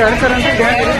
Sir ਕਰਨ ਤੇ ਗਏ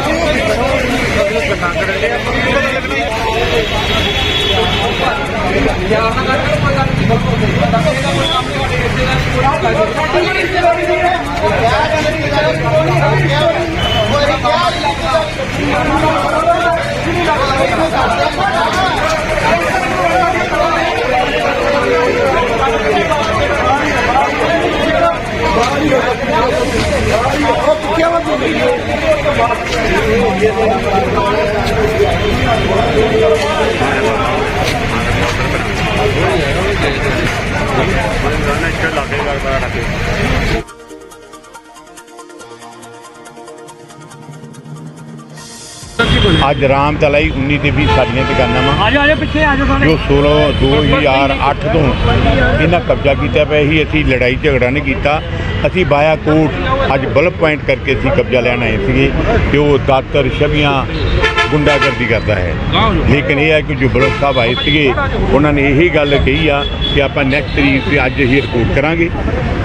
ਅੱਜ ਰਾਮ ਤਲਾਈ 19 ਤੇ 20 ਸਾਡੀਆਂ ਦੁਕਾਨਾਂ ਵਾ। ਆਜੋ ਆਜੋ ਪਿੱਛੇ ਆਜੋ ਸਾਰੇ। ਜੋ 16 2008 ਤੋਂ ਇਹਨਾਂ ਕਬਜ਼ਾ ਕੀਤਾ ਪਿਆ ਸੀ ਅਸੀਂ ਲੜਾਈ ਝਗੜਾ ਨਹੀਂ ਕੀਤਾ। ਅਸੀਂ ਬਾਇਆ ਕੋਟ ਅੱਜ ਬਲਬ ਪੁਆਇੰਟ ਕਰਕੇ ਅਸੀਂ ਕਬਜ਼ਾ ਲੈਣ ਆਏ ਸੀਗੇ। ਕਿ ਉਹ ਦਾਤਰ ਛਵੀਆਂ ਗੁੰਡਾਗਰਦੀ ਕਰਦਾ ਹੈ। ਲੇਕਿਨ ਇਹ ਹੈ ਕਿ ਜੋ ਬਲਬ ਸਾਹਿਬ ਆਏ ਸੀਗੇ ਉਹਨਾਂ ਨੇ ਇਹੀ ਗੱਲ ਕਹੀ ਆ ਕਿ ਆਪਾਂ ਨੈਕਸਟ ਤਰੀਕ ਤੇ ਅੱਜ ਅਸੀਂ ਰਿਪੋਰਟ ਕਰਾਂਗੇ।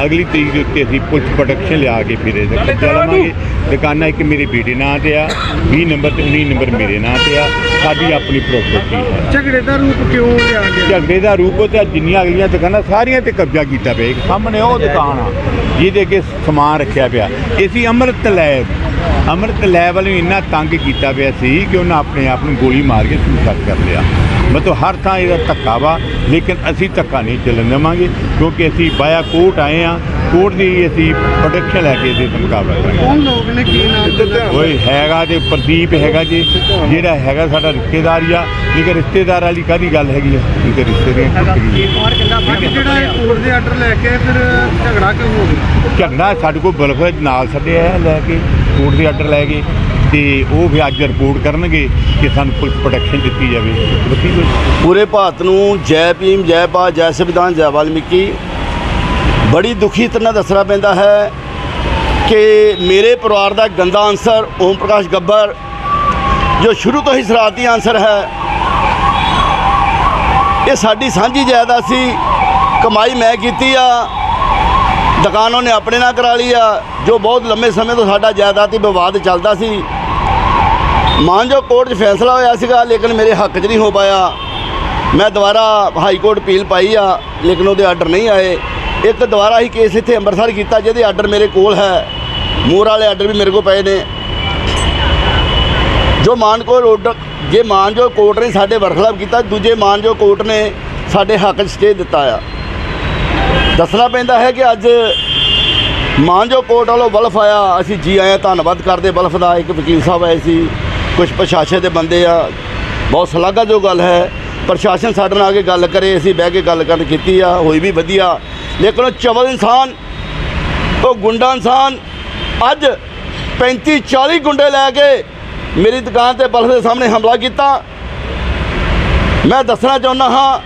ਅਗਲੀ ਤਰੀਕ ਦੇ ਉੱਤੇ ਅਸੀਂ ਪੁਲਿਸ ਪ੍ਰੋਟੈਕਸ਼ਨ ਲਿਆ ਕੇ ਫਿਰ ਇਹਦਾ ਕਬਜ਼ਾ ਲਵਾਂਗੇ। ਦੁਕਾਨਾਂ ਇੱਕ ਮੇਰੇ ਬੇਟੇ ਨਾਂ ਤੇ ਆ 20 ਨੰਬਰ ਤੇ 19 ਨੰਬਰ ਮੇਰੇ ਨਾਂ ਤੇ ਆ। ਸਾਡੀ ਆਪਣੀ ਪ੍ਰਾਪਰਟੀ ਹੈ ਝਗੜੇ ਦਾ ਰੂਪ ਕਿਉਂ ਲਿਆ ਗਿਆ? ਝਗੜੇ ਦਾ ਰੂਪ ਉਹ ਤੇ ਜਿੰਨੀਆਂ ਅਗਲੀਆਂ ਦੁਕਾਨਾਂ ਸਾਰੀਆਂ ਤੇ ਕਬਜ਼ਾ ਕੀਤਾ ਪਿਆ। ਇੱਕ ਸਾਹਮਣੇ ਉਹ ਦੁਕਾਨ ਆ ਜਿਹਦੇ ਅੱਗੇ ਸਮਾਨ ਰੱਖਿਆ ਪਿਆ। ਇਹ ਸੀ ਅੰਮ੍ਰਿਤ ਲੈਬ ਅੰਮ੍ਰਿਤ ਲੈਬ ਵਾਲੇ ਨੂੰ ਇੰਨਾ ਤੰਗ ਕੀਤਾ ਪਿਆ ਸੀ ਕਿ ਉਹਨਾਂ ਆਪਣੇ ਆਪ ਨੂੰ ਗੋਲੀ ਮਾਰ ਕੇ ਸੁਸਾਈਡ ਕਰ ਲਿਆ। ਮਤਲਬ ਹਰ ਥਾਂ ਇਹਦਾ ਧੱਕਾ ਵਾ ਲੇਕਿਨ ਅਸੀਂ ਧੱਕਾ ਨਹੀਂ ਚੱਲਣ ਦੇਵਾਂਗੇ ਕਿਉਂਕਿ ਅਸੀਂ ਬਾਇਆ ਕੋਰਟ ਆਏ ਆ। ਕੋਰਟ ਦੀ ਅਸੀਂ ਪ੍ਰੋਟੈਕਸ਼ਨ ਲੈ ਕੇ ਇਹਦੇ ਮੁਕਾਬਲਾ ਕਰਾਂਗੇ। ਕੌਣ ਲੋਕ ਨੇ ਕੀ ਨਾਮ ਓਏ ਹੈਗਾ ਤੇ ਪ੍ਰਦੀਪ ਹੈਗਾ ਜੀ। ਜਿਹੜਾ ਹੈਗਾ ਸਾਡਾ ਰਿਸ਼ਤੇਦਾਰ ਆ। ਲੇਕਿਨ ਰਿਸ਼ਤੇਦਾਰ ਵਾਲੀ ਕਾਦੀ ਗੱਲ ਹੈਗੀ ਆ? ਕਿ ਰਿਸ਼ਤੇ ਦੀ ਜਿਹੜਾ ਕੋਰਟ ਦੇ ਆਰਡਰ ਲੈ ਕੇ ਫਿਰ ਝਗੜਾ ਕਿਉਂ ਹੋ ਗਿਆ? ਝਗੜਾ ਸਾਡੇ ਕੋਲ ਬਲਫ ਨਾਲ ਹੈ ਲੈ ਕੇ। ਕੋਰਟ ਦੇ ਆਰਡਰ ਲੈ ਕੇ ਤੇ ਉਹ ਵੀ ਅੱਜ ਰਿਪੋਰਟ ਕਰਨਗੇ ਕਿ ਸਾਨੂੰ ਪੁਲਿਸ ਪ੍ਰੋਟੈਕਸ਼ਨ ਦਿੱਤੀ ਜਾਵੇ। ਪੂਰੇ ਭਾਰਤ ਨੂੰ ਜੈ ਭੀਮ, ਜੈ ਪਾ ਜੈ ਸੰਵਿਧਾਨ, ਜੈ ਵਾਲਮੀਕੀ ਬੜੀ ਦੁਖੀ ਤਰ੍ਹਾਂ ਦੱਸਣਾ ਪੈਂਦਾ ਹੈ ਕਿ ਮੇਰੇ ਪਰਿਵਾਰ ਦਾ ਗੰਦਾ ਆਨਸਰ ਓਮ ਪ੍ਰਕਾਸ਼ ਗੱਬਰ ਜੋ ਸ਼ੁਰੂ ਤੋਂ ਹੀ ਸਰਾਰਤੀ ਆਨਸਰ ਹੈ, ਇਹ ਸਾਡੀ ਸਾਂਝੀ ਜਾਇਦਾਦ ਸੀ। ਕਮਾਈ ਮੈਂ ਕੀਤੀ ਆ ਦੁਕਾਨ ਉਹਨੇ ਆਪਣੇ ਨਾਲ ਕਰਾ ਲਈ ਆ, ਜੋ ਬਹੁਤ ਲੰਮੇ ਸਮੇਂ ਤੋਂ ਸਾਡਾ ਜਾਇਦਾਦੀ ਵਿਵਾਦ ਚੱਲਦਾ ਸੀ। ਮਾਨਜੋ ਕੋਰਟ 'ਚ ਫੈਸਲਾ ਹੋਇਆ ਸੀਗਾ, ਲੇਕਿਨ ਮੇਰੇ ਹੱਕ 'ਚ ਨਹੀਂ ਹੋ ਪਾਇਆ। ਮੈਂ ਦੁਬਾਰਾ ਹਾਈ ਕੋਰਟ ਅਪੀਲ ਪਾਈ ਆ, ਲੇਕਿਨ ਉਹਦੇ ਆਰਡਰ ਨਹੀਂ ਆਏ। ਇੱਕ ਦੁਬਾਰਾ ਹੀ ਕੇਸ ਇੱਥੇ ਅੰਮ੍ਰਿਤਸਰ ਕੀਤਾ, ਜਿਹਦੇ ਆਰਡਰ ਮੇਰੇ ਕੋਲ ਹੈ। ਮੋਰ ਵਾਲੇ ਆਰਡਰ ਵੀ ਮੇਰੇ ਕੋਲ ਪਏ ਨੇ। ਜੋ ਮਾਨਕੋ ਆਰਡਰ ਜੇ ਮਾਨਜੋ ਕੋਰਟ ਨੇ ਸਾਡੇ ਵਰਖਲਾਫ ਕੀਤਾ, ਦੂਜੇ ਮਾਨਜੋ ਕੋਰਟ ਨੇ ਸਾਡੇ ਹੱਕ 'ਚ ਸਟੇ ਦਿੱਤਾ ਆ। ਦੱਸਣਾ ਪੈਂਦਾ ਹੈ ਕਿ ਅੱਜ ਮਾਨਜੋ ਕੋਰਟ ਵੱਲੋਂ ਬਲਫ ਆਇਆ। ਅਸੀਂ ਜੀ ਆਇਆਂ, ਧੰਨਵਾਦ ਕਰਦੇ ਬਲਫ ਦਾ। ਇੱਕ ਵਕੀਲ ਸਾਹਿਬ ਆਏ ਸੀ। ਕੁਝ ਪ੍ਰਸ਼ਾਸਨ ਦੇ ਬੰਦੇ ਆ। ਬਹੁਤ ਸ਼ਲਾਘਾਯੋਗ ਗੱਲ ਹੈ। ਪ੍ਰਸ਼ਾਸਨ ਸਾਡੇ ਨਾਲ ਆ ਕੇ ਗੱਲ ਕਰੇ, ਅਸੀਂ ਬਹਿ ਕੇ ਗੱਲ ਕਰਨ ਕੀਤੀ ਆ। ਹੋਈ ਵੀ ਵਧੀਆ। ਲੇਕਿਨ ਉਹ ਚਵਲ ਇਨਸਾਨ, ਉਹ ਗੁੰਡਾ ਇਨਸਾਨ, ਅੱਜ 35 40 ਗੁੰਡੇ ਲੈ ਕੇ ਮੇਰੀ ਦੁਕਾਨ ਤੇ ਬਲਫ ਦੇ ਸਾਹਮਣੇ ਹਮਲਾ ਕੀਤਾ। ਮੈਂ ਦੱਸਣਾ ਚਾਹੁੰਦਾ ਹਾਂ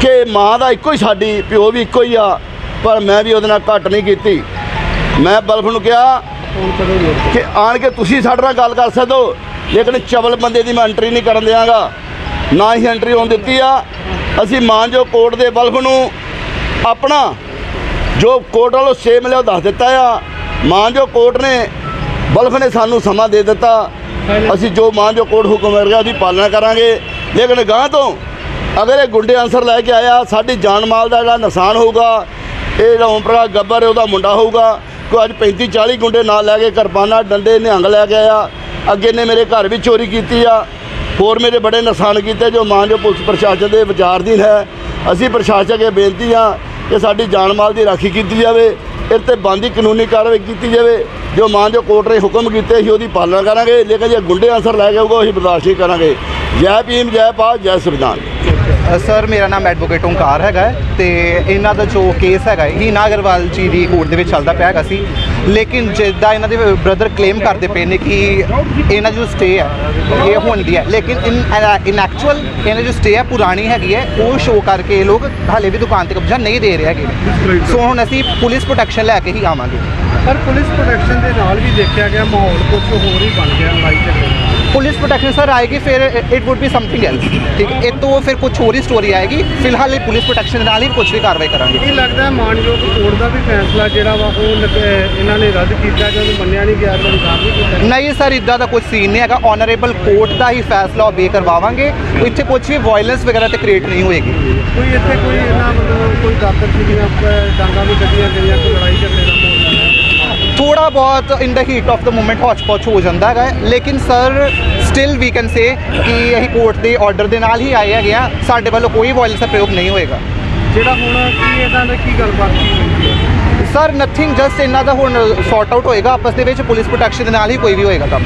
ਕਿ ਮਾਂ ਦਾ ਇੱਕੋ ਹੀ ਸਾਡੀ, ਪਿਓ ਵੀ ਇੱਕੋ ਹੀ ਆ, ਪਰ ਮੈਂ ਵੀ ਉਹਦੇ ਨਾਲ ਘੱਟ ਨਹੀਂ ਕੀਤੀ। ਮੈਂ ਬਲਫ ਨੂੰ ਕਿਹਾ ਕਿ ਆਣ ਕੇ ਤੁਸੀਂ ਸਾਡੇ ਨਾਲ ਗੱਲ ਕਰ ਸਕਦੇ ਹੋ, ਲੇਕਿਨ ਚਵਲ ਬੰਦੇ ਦੀ ਮੈਂ ਐਂਟਰੀ ਨਹੀਂ ਕਰਨ ਦਿਆਂਗਾ। ਨਾ ਹੀ ਐਂਟਰੀ ਹੋਣ ਦਿੱਤੀ ਆ। ਅਸੀਂ ਮਾਨਜੋ ਕੋਰਟ ਦੇ ਬਲਫ ਨੂੰ ਆਪਣਾ ਜੋ ਕੋਰਟ ਵੱਲੋਂ ਸੇ ਮਿਲਿਆ ਉਹ ਦੱਸ ਦਿੱਤਾ ਆ। ਮਾਨਜੋ ਕੋਰਟ ਨੇ ਬਲਫ ਨੇ ਸਾਨੂੰ ਸਮਾਂ ਦੇ ਦਿੱਤਾ। ਅਸੀਂ ਜੋ ਮਾਨਜੋ ਕੋਰਟ ਹੁਕਮ ਗਿਆ ਉਹਦੀ ਪਾਲਣਾ ਕਰਾਂਗੇ। ਲੇਕਿਨ ਗਾਂ ਤੋਂ ਅਗਰ ਇਹ ਗੁੰਡੇ ਆਨਸਰ ਲੈ ਕੇ ਆਇਆ, ਸਾਡੀ ਜਾਨ ਮਾਲ ਦਾ ਜਿਹੜਾ ਨੁਕਸਾਨ ਹੋਊਗਾ, ਇਹ ਜਿਹੜਾ ਓਮ ਪ੍ਰਕਾਸ਼ ਗੱਬਰ ਉਹਦਾ ਮੁੰਡਾ ਹੋਊਗਾ, ਕੋਈ ਅੱਜ 35 40 ਗੁੰਡੇ ਨਾਲ ਲੈ ਕੇ ਕਿਰਪਾਨਾਂ ਡੰਡੇ ਨਿਹੰਗ ਲੈ ਕੇ ਆਇਆ, ਅੱਗੇ ਨੇ ਮੇਰੇ ਘਰ ਵੀ ਚੋਰੀ ਕੀਤੀ ਆ, ਹੋਰ ਮੇਰੇ ਬੜੇ ਨੁਕਸਾਨ ਕੀਤੇ, ਜੋ ਮਾਨ ਜੋ ਪੁਲਿਸ ਪ੍ਰਸ਼ਾਸਨ ਦੇ ਵਿਚਾਰਧੀਨ ਹੈ, ਅਸੀਂ ਪ੍ਰਸ਼ਾਸਨ ਅੱਗੇ ਬੇਨਤੀ ਆ ਕਿ ਸਾਡੀ ਜਾਨ ਮਾਲ ਦੀ ਰਾਖੀ ਕੀਤੀ ਜਾਵੇ ਇਹ ਤੇ ਬੰਦੀ ਕਾਨੂੰਨੀ ਕਾਰਵਾਈ ਕੀਤੀ ਜਾਵੇ, ਜੋ ਮਾਨ ਜੋ ਕੋਰਟ ਨੇ ਹੁਕਮ ਕੀਤੇ ਸੀ ਉਹਦੀ ਪਾਲਣਾ ਕਰਾਂਗੇ, ਲੇਕਿਨ ਜੇ ਗੁੰਡੇ ਆਨਸਰ ਲੈ ਕੇ ਆਊਗਾ, ਅਸੀਂ ਬਰਦਾਸ਼ਤ ਨਹੀਂ ਕਰਾਂਗੇ। ਜੈ ਭੀਮ, ਜੈ ਭਾਰਤ, ਜੈ ਸੰਵਿਧਾਨ। ਸਰ ਮੇਰਾ ਨਾਮ ਐਡਵੋਕੇਟ ਓਮਕਾਰ ਹੈਗਾ ਹੈ ਤੇ ਇਹਨਾਂ ਦਾ ਜੋ ਕੇਸ ਹੈਗਾ ਹੈ, ਹੀਨਾ ਅਗਰਵਾਲ ਜੀ ਦੀ ਕੋਰਟ ਦੇ ਵਿੱਚ ਚੱਲਦਾ ਪਿਆ ਹੈਗਾ ਸੀ। ਲੇਕਿਨ ਜਿੱਦਾਂ ਇਹਨਾਂ ਦੇ ਬ੍ਰਦਰ ਕਲੇਮ ਕਰਦੇ ਪਏ ਨੇ ਕਿ ਇਹਨਾਂ ਜੋ ਸਟੇ ਹੈ ਇਹ ਹੁੰਦੀ ਹੈ। ਲੇਕਿਨ ਇਨ ਇਨ ਐਕਚੁਅਲ ਇਹਨਾਂ ਦੀ ਜੋ ਸਟੇ ਹੈ ਪੁਰਾਣੀ ਹੈਗੀ ਹੈ ਉਹ ਸ਼ੋਅ ਕਰਕੇ ਇਹ ਲੋਕ ਹਾਲੇ ਵੀ ਦੁਕਾਨ ਤੇ ਕਬਜ਼ਾ ਨਹੀਂ ਦੇ ਰਹੇ ਹੈਗੇ ਸੋ ਹੁਣ ਅਸੀਂ ਪੁਲਿਸ ਪ੍ਰੋਟੈਕਸ਼ਨ ਲੈ ਕੇ ਹੀ ਆਵਾਂਗੇ। ਪਰ ਪੁਲਿਸ ਪ੍ਰੋਟੈਕਸ਼ਨ ਦੇ ਨਾਲ ਵੀ ਦੇਖਿਆ ਗਿਆ ਮਾਹੌਲ ਕੁਝ ਹੋਰ ਹੀ ਬਣ ਗਿਆ ਲੜਾਈ ਝਗੜੇ ਪੁਲਿਸ ਪ੍ਰੋਟੈਕਸ਼ਨ ਸਰ ਆਏਗੀ ਫਿਰ it would be something else ਠੀਕ ਇਹ ਤੋਂ ਫਿਰ ਕੁਝ ਹੋਰ ਹੀ ਸਟੋਰੀ ਆਏਗੀ। ਫਿਲਹਾਲ ਇਹ ਪੁਲਿਸ ਪ੍ਰੋਟੈਕਸ਼ਨ ਦੇ ਨਾਲ ਹੀ ਕੁਝ ਵੀ ਕਾਰਵਾਈ ਕਰਾਂਗੇ। ਕੀ ਲੱਗਦਾ ਮਾਨਯੋਗ ਕੋਰਟ ਦਾ ਵੀ ਫੈਸਲਾ ਜਿਹੜਾ ਵਾ ਉਹ ਅਹ ਇਹਨਾਂ ਨੇ ਰੱਦ ਕੀਤਾ ਜਦੋਂ ਮੰਨਿਆ ਨਹੀਂ ਗਿਆ ਤਾਂ ਇਨਕਾਰ ਨਹੀਂ ਕੀਤਾ ਨਹੀਂ ਸਰ ਇਦਾਂ ਦਾ ਕੁਝ ਸੀਨ ਨਹੀਂ ਹੈਗਾ। ਆਨਰੇਬਲ ਕੋਰਟ ਦਾ ਹੀ ਫੈਸਲਾ ਓਬੇ ਕਰਵਾਵਾਂਗੇ ਇੱਥੇ ਕੁਝ ਵੀ ਵਾਇਲੈਂਸ ਵਗੈਰਾ ਤੇ ਕ੍ਰੀਏਟ ਨਹੀਂ ਹੋਏਗੀ। ਕੋਈ ਇੱਥੇ ਕੋਈ ਇਹਨਾਂ ਮਤਲਬ ਕੋਈ ਦਾਤਰ ਸੀਗੀਆਂ ਅਹ ਡਾਂਗਾਂ ਵੀ ਕੱਢੀਆਂ ਗਈਆਂ ਕੋਈ ਲੜਾਈ ਝਗੜੇ ਦਾ ਥੋੜਾ ਬਹੁਤ in the heat of the moment hotchpotch ਹੋ ਜਾਂਦਾ ਹੈਗਾ। ਲੇਕਿਨ sir still we can say ਕਿ ਅਸੀਂ ਕੋਰਟ ਦੇ ਆਰਡਰ ਦੇ ਨਾਲ ਹੀ ਆਏ ਹੈਗੇ ਆ ਸਾਡੇ ਵੱਲੋਂ ਕੋਈ ਵਾਇਲੈਂਸ ਦਾ ਪ੍ਰਯੋਗ ਨਹੀਂ ਹੋਏਗਾ। ਜਿਹੜਾ ਹੁਣ ਕੀ ਇਹਨਾਂ ਦਾ ਕੀ ਗੱਲਬਾਤ ਕੀ ਹੈ ਸਰ ਨਥਿੰਗ ਜਸਟ ਇਹਨਾਂ ਦਾ ਹੁਣ ਸੌਰਟ ਆਊਟ ਹੋਏਗਾ, ਆਪਸ ਦੇ ਵਿੱਚ ਪੁਲਿਸ ਪ੍ਰੋਟੈਕਸ਼ਨ ਦੇ ਨਾਲ ਹੀ ਕੋਈ ਵੀ ਹੋਏਗਾ ਕੰਮ।